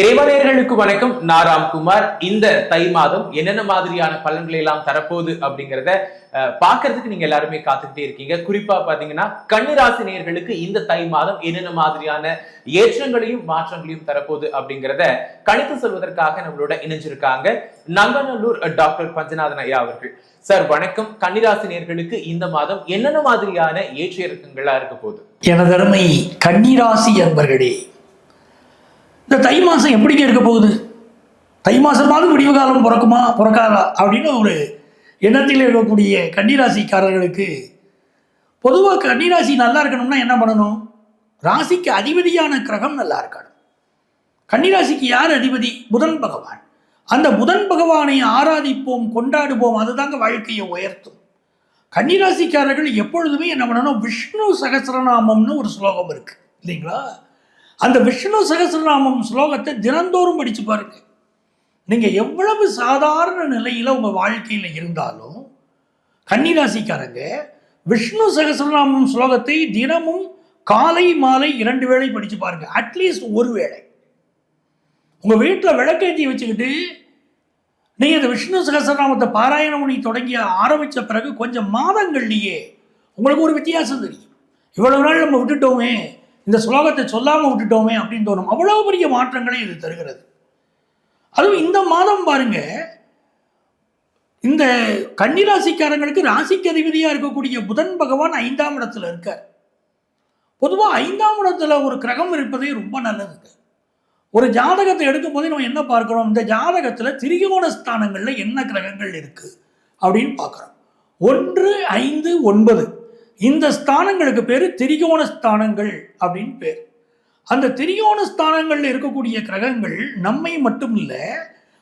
இறைவனையர்களுக்கு வணக்கம். நான் ராம்குமார். இந்த தை மாதம் என்னென்ன மாதிரியான பலன்களை எல்லாம் தரப்போகுது அப்படிங்கிறத பாக்குறதுக்கு நீங்க எல்லாருமே காத்துக்கிட்டே இருக்கீங்க. குறிப்பா பாத்தீங்கன்னா கன்னிராசி நேயர்களுக்கு இந்த தை மாதம் என்னென்ன மாதிரியான ஏற்றங்களையும் மாற்றங்களையும் தரப்போகுது அப்படிங்கிறத கணித்து சொல்வதற்காக நம்மளோட இணைஞ்சிருக்காங்க நங்கநல்லூர் டாக்டர் பஞ்சநாதன் ஐயா அவர்கள். சார் வணக்கம். கன்னிராசி நேர்களுக்கு இந்த மாதம் என்னென்ன மாதிரியான ஏற்ற இறக்கங்களா இருக்க போகுது? எனதருமை கன்னிராசி என்பர்களே இந்த தை மாதம் எப்படிங்க இருக்க போகுது? தை மாதமாவது விடிவு காலம் பிறக்குமா பிறக்காதா? அப்படின்னு ஒரு எண்ணத்தில் இருக்கக்கூடிய கன்னிராசிக்காரர்களுக்கு பொதுவாக கன்னிராசி நல்லா இருக்கணும்னா என்ன பண்ணணும்? ராசிக்கு அதிபதியான கிரகம் நல்லா இருக்கணும். கன்னிராசிக்கு யார் அதிபதி? புதன் பகவான். அந்த புதன் பகவானை ஆராதிப்போம் கொண்டாடுவோம் அதுதாங்க வாழ்க்கையை உயர்த்தும். கன்னிராசிக்காரர்கள் எப்பொழுதுமே என்ன பண்ணணும்? விஷ்ணு சகசிரநாமம்னு ஒரு ஸ்லோகம் இருக்கு. இல்லைங்களா? அந்த விஷ்ணு சகசிரநாமம் ஸ்லோகத்தை தினந்தோறும் படித்து பாருங்க. நீங்கள் எவ்வளவு சாதாரண நிலையில் உங்கள் வாழ்க்கையில் இருந்தாலும் கன்னிராசிக்காரங்க விஷ்ணு சகசிரநாமம் ஸ்லோகத்தை தினமும் காலை மாலை இரண்டு வேளை படித்து பாருங்க. அட்லீஸ்ட் ஒரு வேளை. உங்கள் வீட்டில் விளக்கேற்றி வச்சுக்கிட்டு நீங்கள் இந்த விஷ்ணு சகசிரநாமத்தை பாராயணம் பண்ணி தொடங்கி ஆரம்பித்த பிறகு கொஞ்சம் மாதங்கள்லேயே உங்களுக்கு ஒரு வித்தியாசம் தெரியும். இவ்வளவு நாள் நம்ம விட்டுட்டோமே இந்த ஸ்லோகத்தை சொல்லாமல் விட்டுட்டோமே அப்படின்னு தோணும் அவ்வளோ பெரிய மாற்றங்களை இது தருகிறது. அதுவும் இந்த மாதம் பாருங்க இந்த கன்னிராசிக்காரங்களுக்கு ராசிக்கு அதிபதியாக இருக்கக்கூடிய புதன் பகவான் ஐந்தாம் இடத்துல இருக்கார். பொதுவாக ஐந்தாம் இடத்துல ஒரு கிரகம் இருப்பதே ரொம்ப நல்லது ஒரு ஜாதகத்தை எடுக்கும்போது நம்ம என்ன பார்க்குறோம்? இந்த ஜாதகத்தில் திரிகோண ஸ்தானங்களில் என்ன கிரகங்கள் இருக்குது அப்படின்னு பார்க்குறோம். ஒன்று ஐந்து ஒன்பது. இந்த ஸ்தானங்களுக்கு பேர் திரிகோண ஸ்தானங்கள் அப்படின்னு பேர். அந்த திரிகோண ஸ்தானங்களில் இருக்கக்கூடிய கிரகங்கள் நம்மை மட்டும் இல்லை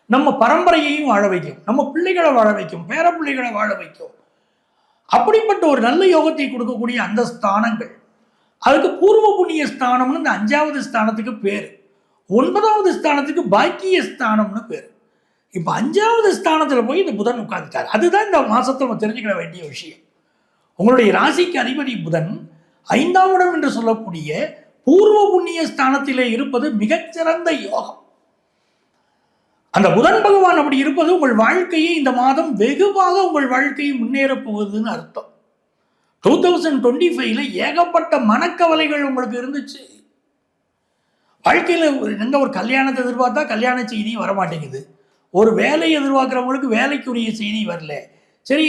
நம்ம பரம்பரையையும் வாழ வைக்கும். நம்ம பிள்ளைகளை வாழ வைக்கும் பேர பிள்ளைகளை வாழ வைக்கும். அப்படிப்பட்ட ஒரு நல்ல யோகத்தை கொடுக்கக்கூடிய அந்த ஸ்தானங்கள். அதுக்கு பூர்வ புண்ணிய ஸ்தானம்னு இந்த அஞ்சாவது ஸ்தானத்துக்கு பேர். ஒன்பதாவது ஸ்தானத்துக்கு பாக்கிய ஸ்தானம்னு பேர். இப்போ அஞ்சாவது ஸ்தானத்தில் போய் இந்த புதன் உட்கார்ந்துட்டார். அதுதான் இந்த மாதத்தை நம்ம தெரிஞ்சுக்கிட வேண்டிய விஷயம். உங்களுடைய ராசிக்கு அதிபதி புதன் ஐந்தாம் இடம் என்று சொல்லக்கூடிய பூர்வ புண்ணிய ஸ்தானத்திலே இருப்பது மிகச்சிறந்த யோகம். அந்த புதன் பகவான் அப்படி இருப்பது உங்கள் வாழ்க்கையை இந்த மாதம் வெகுவாக உங்கள் வாழ்க்கையை முன்னேறப் போகுதுன்னு அர்த்தம். டூ தௌசண்ட் டுவெண்ட்டி ஃபைவ்ல ஏகப்பட்ட மனக்கவலைகள் உங்களுக்கு இருந்துச்சு. வாழ்க்கையில் ஒரு எந்த ஒரு கல்யாணத்தை எதிர்பார்த்தா கல்யாண செய்தி வரமாட்டேங்குது. ஒரு வேலையை எதிர்பார்க்குறவங்களுக்கு வேலைக்குரிய செய்தி வரல. சரி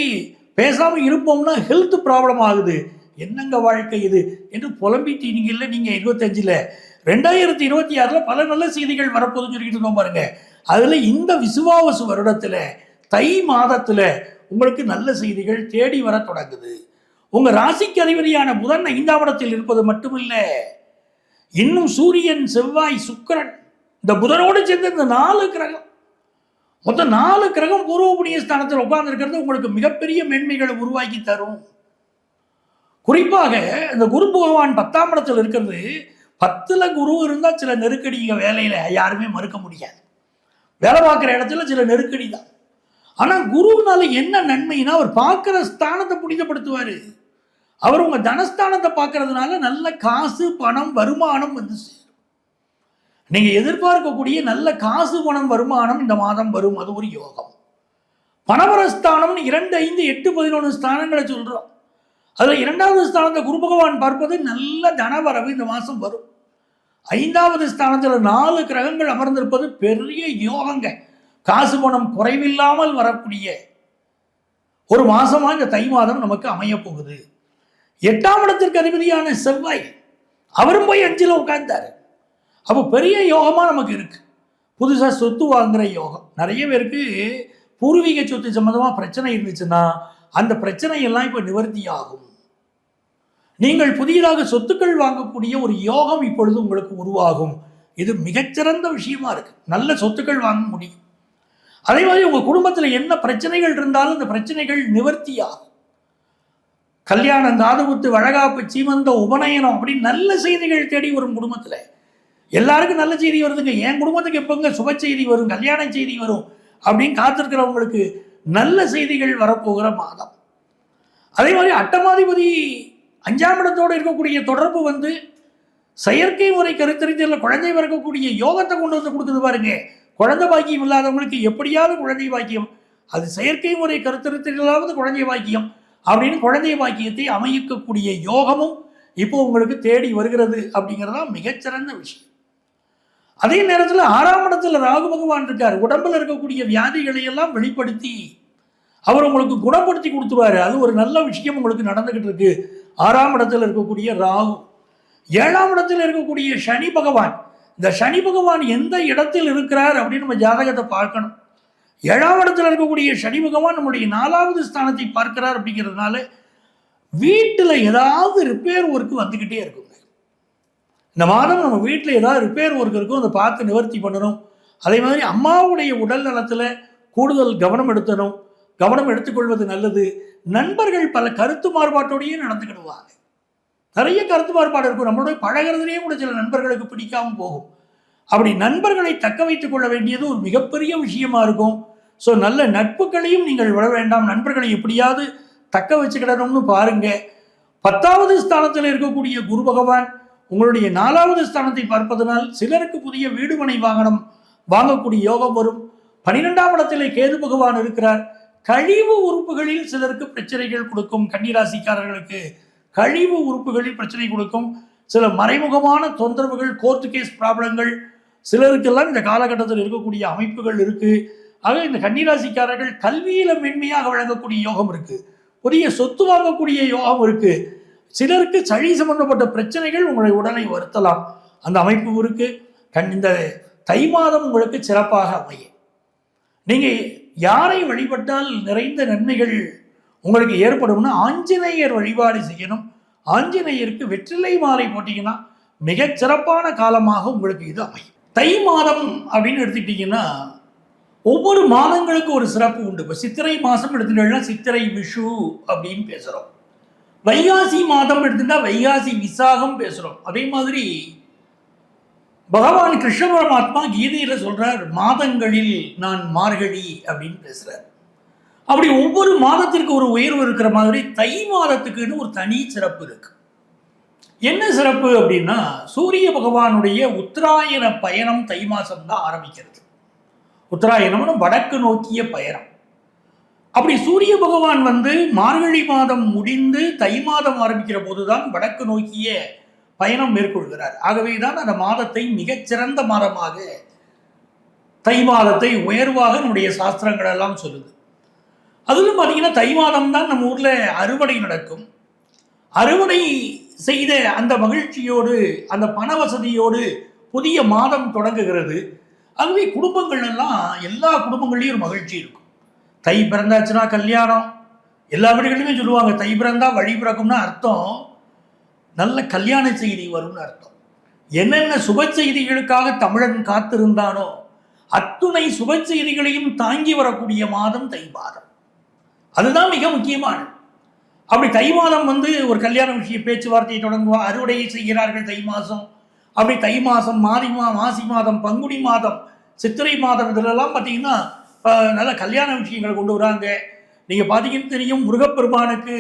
பேசாமல் இருப்போம்னா ஹெல்த் ப்ராப்ளம் ஆகுது. என்னங்க வாழ்க்கை இது? என்று புலம்பிட்டீங்கல்ல நீங்கள் இருபத்தஞ்சில். ரெண்டாயிரத்தி இருபத்தி ஆறில் பல நல்ல செய்திகள் வரப்போகுதுன்னு சொல்லிட்டு இருக்கோம் பாருங்க. அதில் இந்த விசுவாவசு வருடத்தில் தை மாதத்தில் உங்களுக்கு நல்ல செய்திகள் தேடி வர தொடங்குது. உங்கள் ராசிக்கு அதிபதியான புதன் ஐந்தாம் இடத்தில் இருப்பது மட்டுமில்லை. இன்னும் சூரியன் செவ்வாய் சுக்கிரன் இந்த புதனோடு சேர்ந்து இந்த நாலு கிரகம் மொத்தம் நாலு கிரகம் பூர்வ ஸ்தானத்தில் உட்கார்ந்துருக்கிறது உங்களுக்கு மிகப்பெரிய மேன்மைகளை உருவாக்கி தரும். குறிப்பாக இந்த குரு பகவான் பத்தாம் இடத்தில் இருக்கிறது பத்தில் குரு இருந்தால் சில நெருக்கடிங்க வேலையில் யாருமே மறுக்க முடியாது. வேலை பார்க்குற இடத்துல சில நெருக்கடி தான். ஆனால் குருவினால என்ன நன்மைனா அவர் பார்க்குற ஸ்தானத்தை புனிதப்படுத்துவார். அவர் உங்கள் தனஸ்தானத்தை பார்க்கறதுனால நல்ல காசு பணம் வருமானம் வந்து நீங்கள் எதிர்பார்க்கக்கூடிய நல்ல காசு பணம் வருமானம் இந்த மாதம் வரும். அது ஒரு யோகம். பணவரஸ்தானம்னு இரண்டு ஐந்து எட்டு பதினொன்று ஸ்தானங்களை சொல்கிறோம் அதில் இரண்டாவது ஸ்தானத்தை குரு பகவான் பார்ப்பது நல்ல தனவரவு இந்த மாதம் வரும். ஐந்தாவது ஸ்தானத்தில் நாலு கிரகங்கள் அமர்ந்திருப்பது பெரிய யோகங்க. காசு பணம் குறைவில்லாமல் வரக்கூடிய ஒரு மாதமாக இந்த தை மாதம் நமக்கு அமைய போகுது. எட்டாம் இடத்திற்கு அதிபதியான செவ்வாய் அவரும் போய் அஞ்சில் உட்கார்ந்தார். அப்போ பெரிய யோகமாக நமக்கு இருக்குது புதுசாக சொத்து வாங்குகிற யோகம். நிறைய பேருக்கு பூர்வீக சொத்து சம்மந்தமாக பிரச்சனை இருந்துச்சுன்னா அந்த பிரச்சனையெல்லாம் இப்போ நிவர்த்தி ஆகும். நீங்கள் புதியதாக சொத்துக்கள் வாங்கக்கூடிய ஒரு யோகம் இப்பொழுது உங்களுக்கு உருவாகும். இது மிகச்சிறந்த விஷயமா இருக்கு. நல்ல சொத்துக்கள் வாங்க முடியும். அதே மாதிரி உங்கள் குடும்பத்தில் என்ன பிரச்சனைகள் இருந்தாலும் இந்த பிரச்சனைகள் நிவர்த்தி ஆகும். கல்யாணம் தாதுகுத்து வழகாப்பு சீமந்த உபநயனம் அப்படின்னு நல்ல செய்திகள் தேடி வரும் குடும்பத்தில். எல்லாருக்கும் நல்ல செய்தி வருதுங்க. என் குடும்பத்துக்கு எப்போங்க சுப செய்தி வரும் கல்யாண செய்தி வரும் அப்படின்னு காத்திருக்கிறவங்களுக்கு நல்ல செய்திகள் வரப்போகிற மாதம். அதே மாதிரி அட்டமாதிபதி அஞ்சாம் இடத்தோடு இருக்கக்கூடிய தொடர்பு வந்து செயற்கை முறை கருத்தரித்தலில் குழந்தை பிறக்கக்கூடிய யோகத்தை கொண்டு வந்து கொடுக்குது பாருங்க. குழந்தை பாக்கியம் இல்லாதவங்களுக்கு எப்படியாவது குழந்தை பாக்கியம் அது செயற்கை முறை கருத்தரித்தலாவது குழந்தை பாக்கியம் அப்படின்னு குழந்தை பாக்கியத்தை அமைக்கக்கூடிய யோகமும் இப்போ உங்களுக்கு தேடி வருகிறது அப்படிங்கிறது தான் மிகச்சிறந்த விஷயம். அதே நேரத்தில் ஆறாம் இடத்துல ராகு பகவான் இருக்கார். உடம்புல இருக்கக்கூடிய வியாதிகளை எல்லாம் வெளிப்படுத்தி அவர் உங்களுக்கு குணப்படுத்தி கொடுத்துருவாரு. அது ஒரு நல்ல விஷயம் உங்களுக்கு நடந்துக்கிட்டு இருக்கு. ஆறாம் இடத்துல இருக்கக்கூடிய ராகு. ஏழாம் இடத்துல இருக்கக்கூடிய சனி பகவான். இந்த சனி பகவான் எந்த இடத்தில் இருக்கிறார் அப்படின்னு நம்ம ஜாதகத்தை பார்க்கணும். ஏழாம் இடத்துல இருக்கக்கூடிய சனி பகவான் நம்முடைய நாலாவது ஸ்தானத்தை பார்க்கிறார் அப்படிங்கிறதுனால வீட்டில் ஏதாவது ரிப்பேர் ஒர்க் வந்துக்கிட்டே இருக்கும். இந்த மாதம் நம்ம வீட்டில் ஏதாவது ரிப்பேர் ஒர்க் இருக்கும் அதை பார்த்து நிவர்த்தி பண்ணணும். அதே மாதிரி அம்மாவுடைய உடல் நலத்தில் கூடுதல் கவனம் எடுத்தணும். கவனம் எடுத்துக்கொள்வது நல்லது. நண்பர்கள் பல கருத்து மாறுபாட்டோடையே நடந்துக்கிடுவாங்க. நிறைய கருத்து மாறுபாடு இருக்கும். நம்மளுடைய பழகிறதுலேயே கூட சில நண்பர்களுக்கு பிடிக்காமல் போகும். அப்படி நண்பர்களை தக்க வைத்துக் கொள்ள வேண்டியது ஒரு மிகப்பெரிய விஷயமா இருக்கும். ஸோ நல்ல நட்புகளையும் நீங்கள் விட வேண்டாம். நண்பர்களை எப்படியாவது தக்க வச்சுக்கிடணும்னு பாருங்க. பத்தாவது ஸ்தானத்தில் இருக்கக்கூடிய குரு பகவான் உங்களுடைய நாலாவது ஸ்தானத்தை பார்ப்பதனால் சிலருக்கு புதிய வீடு மனை வாகனம் வாங்கக்கூடிய யோகம் வரும். பனிரெண்டாம் இடத்திலே கேது பகவான் இருக்கிறார். கழிவு உறுப்புகளில் சிலருக்கு பிரச்சனைகள் கொடுக்கும். கன்னிராசிக்காரர்களுக்கு கழிவு உறுப்புகளில் பிரச்சனை கொடுக்கும். சில மறைமுகமான தொந்தரவுகள் கோர்ட்டு கேஸ் ப்ராப்ளங்கள் சிலருக்கெல்லாம் இந்த காலகட்டத்தில் இருக்கக்கூடிய அமைப்புகள் இருக்குது ஆக இந்த கன்னிராசிக்காரர்கள் கல்வியில் மென்மையாக வழங்கக்கூடிய யோகம் இருக்குது புதிய சொத்து வாங்கக்கூடிய யோகம் இருக்குது சிலருக்கு சளி சம்பந்தப்பட்ட பிரச்சனைகள் உங்களை உடனே வருத்தலாம். அந்த அமைப்பு இருக்கு. கண் இந்த தை மாதம் உங்களுக்கு சிறப்பாக அமையும். நீங்கள் யாரை வழிபட்டால் நிறைந்த நன்மைகள் உங்களுக்கு ஏற்படும்னா ஆஞ்சநேயர் வழிபாடு செய்யணும். ஆஞ்சநேயருக்கு வெற்றிலை மாலை போட்டிங்கன்னா மிகச் சிறப்பான காலமாக உங்களுக்கு இது அமையும். தை மாதம் அப்படின்னு எடுத்துக்கிட்டிங்கன்னா ஒவ்வொரு மாதங்களுக்கு ஒரு சிறப்பு உண்டு. இப்போ சித்திரை மாதம் எடுத்துட்டோம்னா சித்திரை விஷு அப்படின்னு பேசுகிறோம் வைகாசி மாதம் எடுத்துட்டா வைகாசி விசாகம் பேசுகிறோம் அதே மாதிரி பகவான் கிருஷ்ண பரமாத்மா கீதையில் சொல்கிறார் மாதங்களில் நான் மார்கழி அப்படின்னு பேசுகிறார் அப்படி ஒவ்வொரு மாதத்திற்கு ஒரு உயர்வு இருக்கிற மாதிரி தை மாதத்துக்குன்னு ஒரு தனி சிறப்பு இருக்கு. என்ன சிறப்பு அப்படின்னா சூரிய பகவானுடைய உத்தராயண பயணம் தை மாதம் தான் ஆரம்பிக்கிறது. உத்தராயணம்னு வடக்கு நோக்கிய பயணம். அப்படி சூரிய பகவான் வந்து மார்கழி மாதம் முடிந்து தை மாதம் ஆரம்பிக்கிற போதுதான் வடக்கு நோக்கிய பயணம் மேற்கொள்கிறார். ஆகவே தான் அந்த மாதத்தை மிகச்சிறந்த மாதமாக தை மாதத்தை உயர்வாக நம்முடைய சாஸ்திரங்கள் எல்லாம் சொல்லுது. அதிலும் பார்த்தீங்கன்னா தை மாதம் தான் நம்ம ஊரில் அறுவடை நடக்கும். அறுவடை செய்த அந்த மகிழ்ச்சியோடு அந்த பண வசதியோடு புதிய மாதம் தொடங்குகிறது. ஆகவே குடும்பங்கள் எல்லாம் எல்லா குடும்பங்கள்லேயும் ஒரு மகிழ்ச்சி இருக்கும். தை பிறந்தாச்சுன்னா கல்யாணம். எல்லா வீடுகளிலுமே சொல்லுவாங்க. தை பிறந்தா வழி பிறக்கும்னா அர்த்தம். நல்ல கல்யாண செய்தி வரும்னு அர்த்தம். என்னென்ன சுப செய்திகளுக்காக தமிழன் காத்திருந்தானோ அத்துணை சுப செய்திகளையும் தாங்கி வரக்கூடிய மாதம் தை மாதம். அதுதான் மிக முக்கியமானது. அப்படி தை மாதம் வந்து ஒரு கல்யாண விஷய பேச்சுவார்த்தையை தொடங்குவோம் அறுவடையை செய்கிறார்கள் தை மாதம். அப்படி தை மாதம் மாதி மா மாசி மாதம் பங்குனி மாதம் சித்திரை மாதம் இதிலெல்லாம் பார்த்தீங்கன்னா நல்ல கல்யாண விஷயங்களை கொண்டு வராங்க. நீங்கள் பார்த்தீங்கன்னு தெரியும் முருகப்பெருமானுக்கு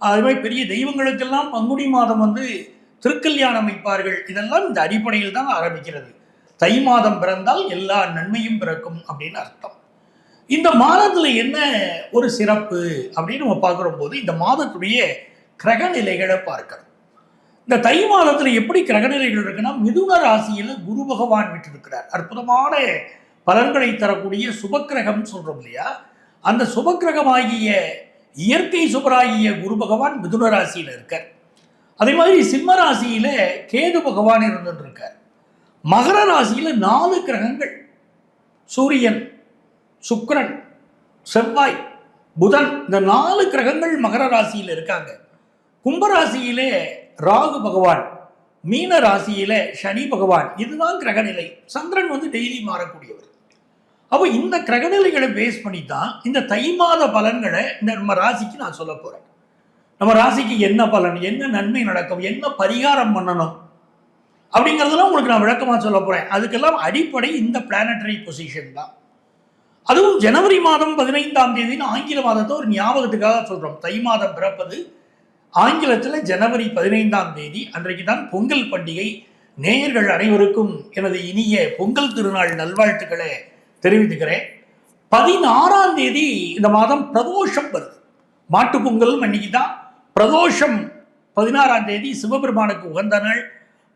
அது மாதிரி பெரிய தெய்வங்களுக்கெல்லாம் பங்குனி மாதம் வந்து திருக்கல்யாணம் வைப்பார்கள் இதெல்லாம் இந்த அடிப்படையில் தான் ஆரம்பிக்கிறது. தை மாதம் பிறந்தால் எல்லா நன்மையும் பிறக்கும் அப்படின்னு அர்த்தம். இந்த மாதத்தில் என்ன ஒரு சிறப்பு அப்படின்னு நம்ம பார்க்குற போது இந்த மாதத்துடைய கிரக நிலைகளை பார்க்கணும் இந்த தை மாதத்தில் எப்படி கிரக நிலைகள் இருக்குன்னா மிதுன ராசியில் குரு பகவான் விட்டிருக்கிறார். அற்புதமான பலன்களை தரக்கூடிய சுபக்கிரகம் சொல்கிறோம் இல்லையா? அந்த சுபக்கிரகமாகிய இயற்கை சுபராகிய குரு பகவான் மிதுன ராசியில் இருக்கார். அதே மாதிரி சிம்ம ராசியில் கேது பகவான் இருந்துட்டு இருக்கார் மகர ராசியில் நாலு கிரகங்கள். சூரியன் சுக்கரன் செவ்வாய் புதன் இந்த நாலு கிரகங்கள் மகர ராசியில் இருக்காங்க. கும்பராசியிலே ராகு பகவான் மீன ராசியில சனி பகவான் இதுதான் கிரகநிலை. சந்திரன் வந்து டெய்லி மாறக்கூடியவர். அப்போ இந்த கிரகநிலைகளை பேஸ் பண்ணி தான் இந்த தை மாத பலன்களை இந்த நம்ம ராசிக்கு நான் சொல்ல போறேன். நம்ம ராசிக்கு என்ன பலன் என்ன நன்மை நடக்கும் என்ன பரிகாரம் பண்ணணும் அப்படிங்கிறதெல்லாம் உங்களுக்கு நான் விளக்கமாக சொல்ல போகிறேன் அதுக்கெல்லாம் அடிப்படை இந்த பிளானட்டரி பொசிஷன் தான். அதுவும் ஜனவரி மாதம் பதினைந்தாம் தேதின்னு ஆங்கில மாதத்தை ஒரு ஞாபகத்துக்காக சொல்கிறோம் தை மாதம் பிறப்பது ஆங்கிலத்தில் ஜனவரி பதினைந்தாம் தேதி அன்றைக்கு தான் பொங்கல் பண்டிகை நேயர்கள் அனைவருக்கும் எனது இனிய பொங்கல் திருநாள் நல்வாழ்த்துக்களை தெரிவித்துக்கிறேன். பதினாறாம் தேதி இந்த மாதம் பிரதோஷம் வருது. மாட்டு பொங்கலும் அன்னைக்கு தான் பிரதோஷம் பதினாறாம் தேதி சிவபெருமானுக்கு உகந்த நாள்.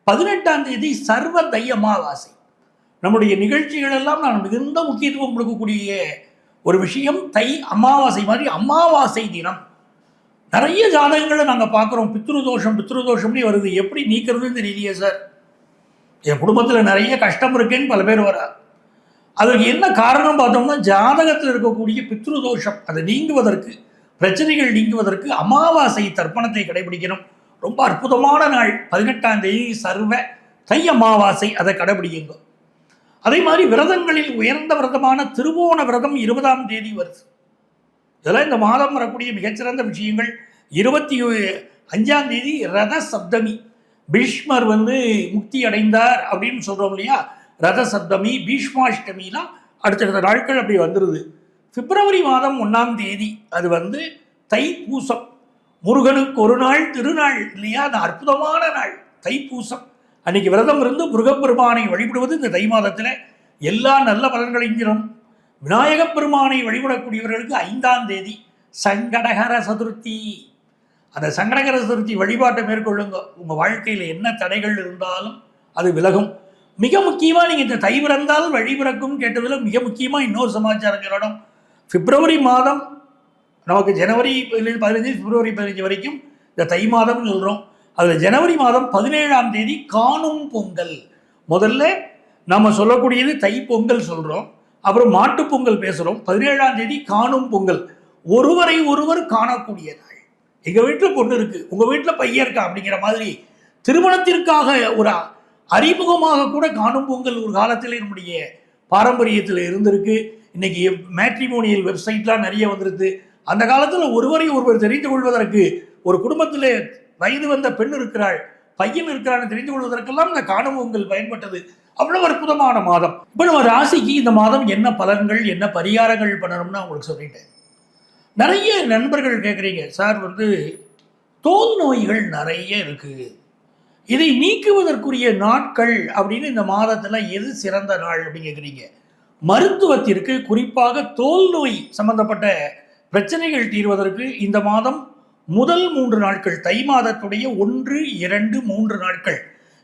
பதினெட்டாம் தேதி சர்வ தை அமாவாசை. நம்முடைய நிகழ்ச்சிகள் எல்லாம் நான் மிகுந்த முக்கியத்துவம் கொடுக்கக்கூடிய ஒரு விஷயம் தை அமாவாசை மாதிரி அமாவாசை தினம். நிறைய ஜாதகங்களை நாங்கள் பார்க்குறோம். பித்ருதோஷம் பித்ருதோஷம்னே வருது. எப்படி நீக்கிறதுன்னு தெரியலையே சார் என் குடும்பத்தில் நிறைய கஷ்டம் இருக்குன்னு பல பேர் வரா அதற்கு என்ன காரணம் பார்த்தோம்னா ஜாதகத்தில் இருக்கக்கூடிய பித்ருதோஷம் அதை நீங்குவதற்கு பிரச்சனைகள் நீங்குவதற்கு அமாவாசை தர்ப்பணத்தை கடைபிடிக்கணும். ரொம்ப அற்புதமான நாள். பதினெட்டாம் தேதி சர்வ தை அமாவாசை அதை கடைபிடிக்குங்க அதே மாதிரி விரதங்களில் உயர்ந்த விரதமான திருவோண விரதம் இருபதாம் தேதி வருது. இதெல்லாம் இந்த மாதம் வரக்கூடிய மிகச்சிறந்த விஷயங்கள். இருபத்தி அஞ்சாம் தேதி ரத சப்தமி பீஷ்மர் வந்து முக்தி அடைந்தார் அப்படின்னு சொல்கிறோம் இல்லையா? ரத சப்தமி பீஷ்மாஷ்டமிலாம் அடுத்தடுத்த நாட்கள் அப்படி வந்துடுது பிப்ரவரி மாதம் ஒன்றாம் தேதி அது வந்து தைப்பூசம். முருகனுக்கு ஒரு நாள் திருநாள் இல்லையா? அது அற்புதமான நாள் தைப்பூசம். அன்னைக்கு விரதம் இருந்து முருகப்பெருமானை வழிபடுவது இந்த தை மாதத்தில். எல்லா நல்ல பலன்களையும் விநாயகப் பெருமானை வழிபடக்கூடியவர்களுக்கு ஐந்தாம் தேதி சங்கடகர சதுர்த்தி. அந்த சங்கடகர சதுர்த்தி வழிபாட்டை மேற்கொள்ளுங்க. உங்கள் வாழ்க்கையில் என்ன தடைகள் இருந்தாலும் அது விலகும். மிக முக்கியமாக நீங்கள் இந்த தை பிறந்தால் வழிபிறக்கும் கேட்டதில் மிக முக்கியமாக இன்னொரு சமாச்சாரம் சொல்லணும். பிப்ரவரி மாதம் நமக்கு ஜனவரி பதினஞ்சு பதினஞ்சு பிப்ரவரி பதினஞ்சு வரைக்கும் இந்த தை மாதம்னு சொல்கிறோம் அதில் ஜனவரி மாதம் பதினேழாம் தேதி காணும் பொங்கல். முதல்ல நம்ம சொல்லக்கூடியது தை பொங்கல் சொல்கிறோம் அப்புறம் மாட்டு பொங்கல் பேசுகிறோம் பதினேழாம் தேதி காணும் பொங்கல். ஒருவரை ஒருவர் காணக்கூடிய நாள் எங்கள் வீட்டில் பொண்ணு இருக்குது உங்கள் வீட்டில் பையன் இருக்கா? அப்படிங்கிற மாதிரி திருமணத்திற்காக ஒரு அறிமுகமாக கூட காணும் பொங்கல் ஒரு காலத்தில் நம்முடைய பாரம்பரியத்தில் இருந்திருக்கு. இன்னைக்கு மேட்ரிமோனியல் வெப்சைட்லாம் நிறைய வந்துருது அந்த காலத்தில் ஒருவரை ஒருவர் தெரிந்து கொள்வதற்கு ஒரு குடும்பத்தில் வயது வந்த பெண் இருக்கிறாள் பையன் இருக்கிறான்னு தெரிந்து கொள்வதற்கெல்லாம் இந்த காணும் பொங்கல் பயன்பட்டது. அவ்வளவு அற்புதமான மாதம். இப்போ நம்ம ராசிக்கு இந்த மாதம் என்ன பலன்கள் என்ன பரிகாரங்கள் பண்ணணும்னு உங்களுக்கு சொல்லிட்டேன். நிறைய நண்பர்கள் கேட்குறீங்க சார் வந்து தோல் நோய்கள் நிறைய இருக்குது இதை நீக்குவதற்குரிய நாட்கள் அப்படின்னு இந்த மாதத்தில் எது சிறந்த நாள்? அப்படின்னு கேட்குறீங்க மருத்துவத்திற்கு குறிப்பாக தோல் நோய் சம்பந்தப்பட்ட பிரச்சனைகள் தீர்வதற்கு இந்த மாதம் முதல் மூன்று நாட்கள் தை மாதத்துடைய ஒன்று இரண்டு மூன்று நாட்கள்.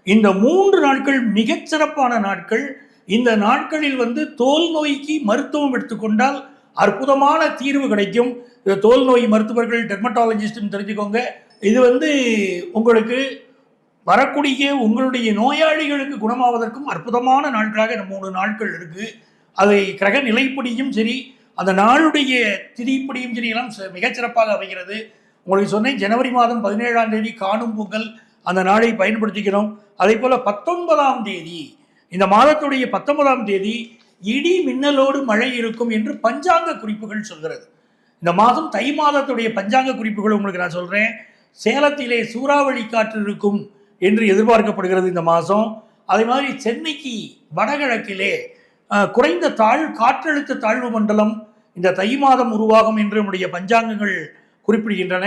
இந்த மூன்று நாட்கள் மிகச்சிறப்பான நாட்கள். இந்த நாட்களில் வந்து தோல் நோய்க்கு மருத்துவம் எடுத்துக்கொண்டால் அற்புதமான தீர்வு கிடைக்கும். தோல் நோய் மருத்துவர்கள் டெர்மட்டாலஜிஸ்ட்னு தெரிஞ்சுக்கோங்க. இது வந்து உங்களுக்கு வரக்கூடிய உங்களுடைய நோயாளிகளுக்கு குணமாவதற்கும் அற்புதமான நாட்களாக இந்த மூணு நாட்கள் இருக்குது அதை கிரக நிலைப்படியும் சரி அந்த நாளுடைய திதிப்படியும் சரி எல்லாம் ச- மிகச்சிறப்பாக அமைகிறது. உங்களுக்கு சொன்னேன் ஜனவரி மாதம் பதினேழாம் தேதி காணும் பொங்கல். அந்த நாளை பயன்படுத்திக்கிறோம். அதே போல் பத்தொன்பதாம் தேதி இந்த மாதத்துடைய பத்தொன்பதாம் தேதி இடி மின்னலோடு மழை இருக்கும் என்று பஞ்சாங்க குறிப்புகள் சொல்கிறது. இந்த மாதம் தை மாதத்துடைய பஞ்சாங்க குறிப்புகள் உங்களுக்கு நான் சொல்கிறேன் சேலத்திலே சூறாவளி காற்று இருக்கும் என்று எதிர்பார்க்கப்படுகிறது இந்த மாதம். அதே மாதிரி சென்னைக்கு வடகிழக்கிலே குறைந்த தாழ் காற்றழுத்த தாழ்வு மண்டலம் இந்த தை மாதம் உருவாகும் என்று நம்முடைய பஞ்சாங்கங்கள் குறிப்பிடுகின்றன.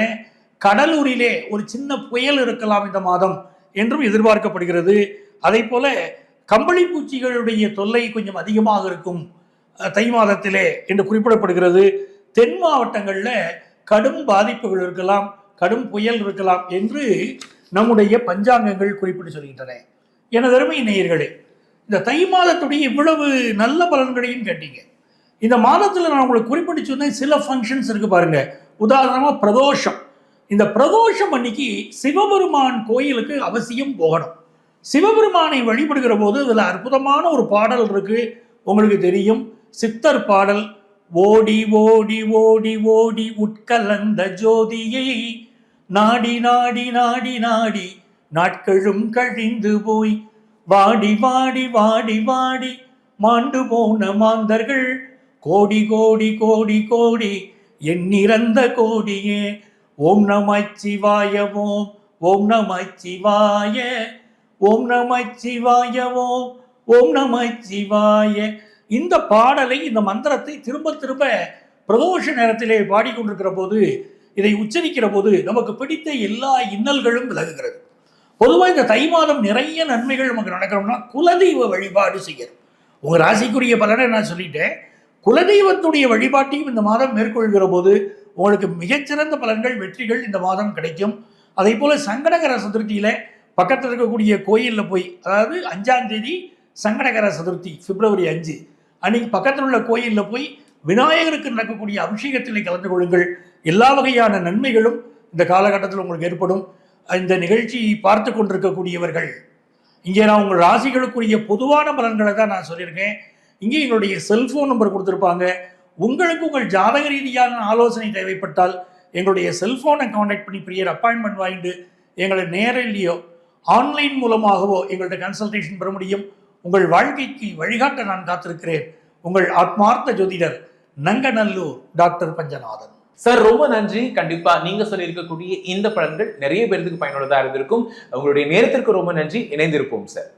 கடலூரிலே ஒரு சின்ன புயல் இருக்கலாம் இந்த மாதம் என்றும் எதிர்பார்க்கப்படுகிறது. அதே போல கம்பளி பூச்சிகளுடைய தொல்லை கொஞ்சம் அதிகமாக இருக்கும் தை மாதத்திலே என்று குறிப்பிடப்படுகிறது. தென் மாவட்டங்களில் கடும் பாதிப்புகள் இருக்கலாம் கடும் புயல் இருக்கலாம் என்று நம்முடைய பஞ்சாங்கங்கள் குறிப்பிட்டு சொல்கின்றன. எனது அருமை நேயர்களே இந்த தை மாதத்துடைய இவ்வளவு நல்ல பலன்களையும் கேட்டீங்க. இந்த மாதத்தில் நான் உங்களுக்கு குறிப்பிட்டு சொன்னேன் சில ஃபங்க்ஷன்ஸ் இருக்கு பாருங்க. உதாரணமாக பிரதோஷம். இந்த பிரதோஷம் அன்னைக்கு சிவபெருமான் கோயிலுக்கு அவசியம் போகணும். சிவபெருமானை வழிபடுகிற போது அதில் அற்புதமான ஒரு பாடல் இருக்கு. உங்களுக்கு தெரியும். சித்தர் பாடல் ஓடி ஓடி ஓடி ஓடி உட்கலந்த ஜோதியை நாடி நாடி நாடி நாடி நாட்களும் கழிந்து போய் வாடி வாடி வாடி வாடி மாண்டு போன மாந்தர்கள் கோடி கோடி கோடி கோடி எண்ணிறந்த கோடியே ஓம் நமச் சிவாய ஓம் ஓம் நமச் சிவாய ஓம் நமச் சிவாய ஓம் ஓம் நமச் சிவாய. இந்த பாடலை இந்த மந்திரத்தை திரும்ப திரும்ப பிரதோஷ நேரத்திலே பாடிக்கொண்டிருக்கிற போது இதை உச்சரிக்கிற போது நமக்கு பிடித்த எல்லா இன்னல்களும் விலகுகிறது. பொதுவாக இந்த தை மாதம் நிறைய நன்மைகள் நமக்கு நடக்கணும்னா குலதெய்வ வழிபாடு செய்யணும். உங்கள் ராசிக்குரிய பலனை நான் சொல்லிட்டேன். குலதெய்வத்துடைய வழிபாட்டையும் இந்த மாதம் மேற்கொள்கிற போது உங்களுக்கு மிகச்சிறந்த பலன்கள் வெற்றிகள் இந்த மாதம் கிடைக்கும். அதே போல் சங்கடகர சதுர்த்தியில் பக்கத்தில் இருக்கக்கூடிய கோயிலில் போய் அதாவது அஞ்சாம் தேதி சங்கடகர சதுர்த்தி பிப்ரவரி அஞ்சு அன்னைக்கு பக்கத்தில் உள்ள கோயிலில் போய் விநாயகருக்கு நடக்கக்கூடிய அபிஷேகத்தில் கலந்து கொள்ளுங்கள். எல்லா வகையான நன்மைகளும் இந்த காலகட்டத்தில் உங்களுக்கு ஏற்படும். இந்த நிகழ்ச்சியை பார்த்து கொண்டிருக்கக்கூடியவர்கள் இங்கே நான் உங்கள் ராசிகளுக்குரிய பொதுவான பலன்களை தான் நான் சொல்லியிருக்கேன். இங்கே எங்களுடைய செல்ஃபோன் நம்பர் கொடுத்துருப்பாங்க. உங்களுக்கு உங்கள் ஜாதக ரீதியான ஆலோசனை தேவைப்பட்டால் எங்களுடைய செல்ஃபோனை காண்டாக்ட் பண்ணி ப்ரியர் அப்பாயின்மெண்ட் வாங்கிட்டு எங்களை நேரிலேயோ ஆன்லைன் மூலமாகவோ எங்கள்கிட்ட கன்சல்டேஷன் பெற முடியும். உங்கள் வாழ்க்கைக்கு வழிகாட்ட நான் காத்திருக்கிறேன். உங்கள் ஆத்மார்த்த ஜோதிடர் நங்கநல்லூர் டாக்டர் பஞ்சநாதன். சார் ரொம்ப நன்றி. கண்டிப்பா நீங்க சொல்லியிருக்கக்கூடிய இந்த பலன்கள் நிறைய பேருக்கு பயனுள்ளதா இருந்திருக்கும். உங்களுடைய நேரத்திற்கு ரொம்ப நன்றி. இணைந்திருப்போம் சார்.